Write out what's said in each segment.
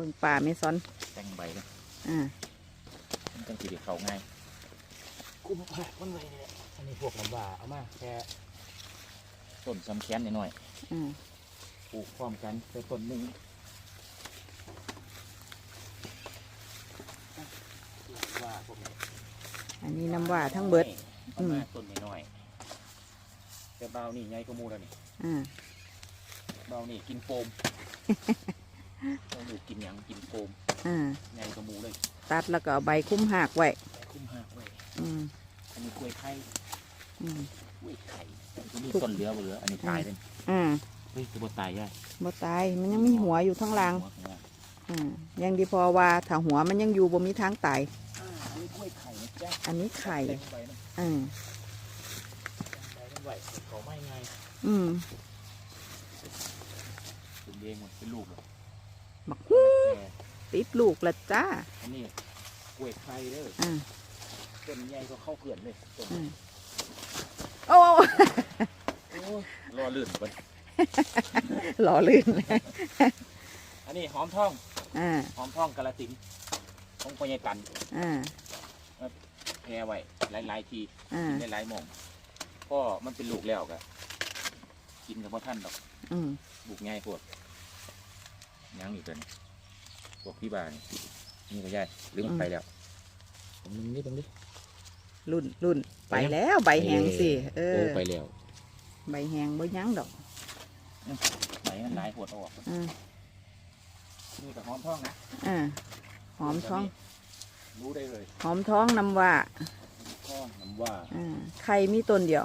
เบิ่งป่าไม่ซ้อนแต่งใบเลยอ่ามันจังสีเดีเขาง่ายคุ้มค่ามันไว้นี่แหละอันนี้พวกน้ำว่าเอามาแค่ต้นซ้ำแค้นนิดหน่อยอ่าปลูกพร้อมกันแต่ต้นหนึ่งว่าพวกนี้อันนี้น้ำว่าทั้งเบิด เอามาต้นนิดหน่อยแต่เบานี่ใหญ่ก็มูแล้วนี่อ่า เบานี่กินโฟม เราดูกินหยังกินโฟมอ่าใหญ่ก็มูเลย ตัดแล้วก็เอาใบคุ้มหากไว้คุ้มหักไว้อืมอันนี้กล้วยไข่อืมกล้วยไข่อันนี้ต้นเหลือบ่เหลือ อันนี้ตายเลยอ่าเฮ้ยจะบ่ตายย่ายบ่ตายมันยังมีหัวอยู่ทั้งรางหัวข้างล่างอ่ายังดีพอว่าถ้าหัวมันยังอยู่บ่มีทางตายอ่าอันนี้กล้วยไข่นะจ๊ะอันนี้ไข่แต่งใบนะอ่าใบมันไหวเขาไม่ไงอืมเป็นเองหมดเป็นลูกเลย บักฮู้แต่ติดลูกละจ้า อันนี้กล้วยไข่เด้ออ่า ต้นใหญ่ก็เข้าเขื่อนเลยต้นอืมโอ้ โอ้ยรอลื่นไปหล่อลื่นอันนี้หอมทอง อ่า หอมทองกาลสินธุ์ของพ่อใหญ่ตันอ่า แพรไว้หลายๆที อ่า กินหลายๆหม่องก็มันเป็นลูกแล้วกะกินกับพ่อท่านดอก อืม ลูกง่ายปวด ยังอีกตัวนี้พวกพี่บานี่นี่ก็ย่ายหรือมันไปแล้วผมนึงนี่ตรงนี้รุ่นรุ่นไปแล้วใบแหงสิเอโอ้อไปแล้วใบแหงบ่ยั้งดอกไหนมันหลายปวดออกอ่านี่กับหอมทองนะอ่าหอมท้อง รู้ได้เลยหอมท้องน้ำว่าทองน้ำว่าอ่าไข่มีต้นเดียว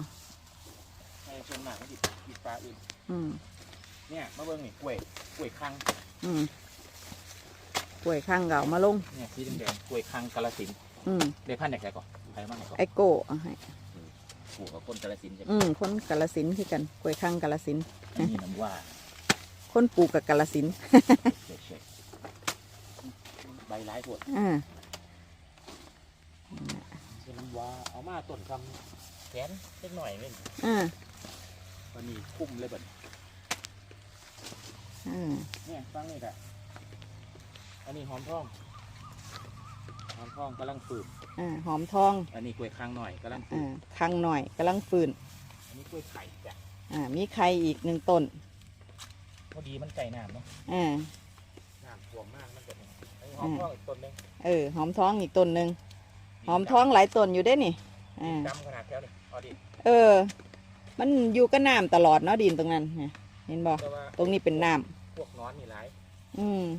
ให้ชนมากก็ติดติดปลาอื่นอืม เนี่ยมาเบิ่งนี่กล้วยกล้วยคังอืมกล้วยข้างเก่ามาลง เนี่ยสีแดงๆกล้วยคังกาลสินธุ์อืมได้พันธุ์จากไหนก่อนใครมาไหนก่อนไอโก้เอาให้ปลูกกับคนกาลสินธุ์ใช่ไหมอืมคนกาลสินธุ์คือกันกล้วยข้างกาลสินธุ์อันนี่น้ำว่าคนปลูกกับกาลสินธุ์เฉยๆใบร้ายปวดอ่าเป็นน้ำว่าเอามาต้นคำแขนเล็กหน่อยเลยอ่าวันนี้คุ้มเลยบัด อ่าเนี่ยฟังนี่แหละอันนี้หอมทอง หอมทองกำลังฝืนอ่าหอมทองอันนี้กล้วยคังหน่อยกำลังฝือ่านข้างหน่อยกำลังฟื้นอันนี้กล้วยไข่จ้ะอ่ามีไข่อีกหนึ่งต้นพอดีมันไก่น้ำเนาะอ่าน้ำท่วมมากมันจะนี่อันนี้หอมทองอีกต้นหนึงเออหอมท้องอีกต้นหนึ่งหอมท้องหลายต้นอยู่ได้นี่อ่าดำขนาดแถวนี่เอาดิเออ มันอยู่กับน้ำตลอดเนาะดินตรงนั้นเนี่ยเห็นบ่แต่ว่าตรงนี้เป็นน้ พวกนอนนี่หลายอืม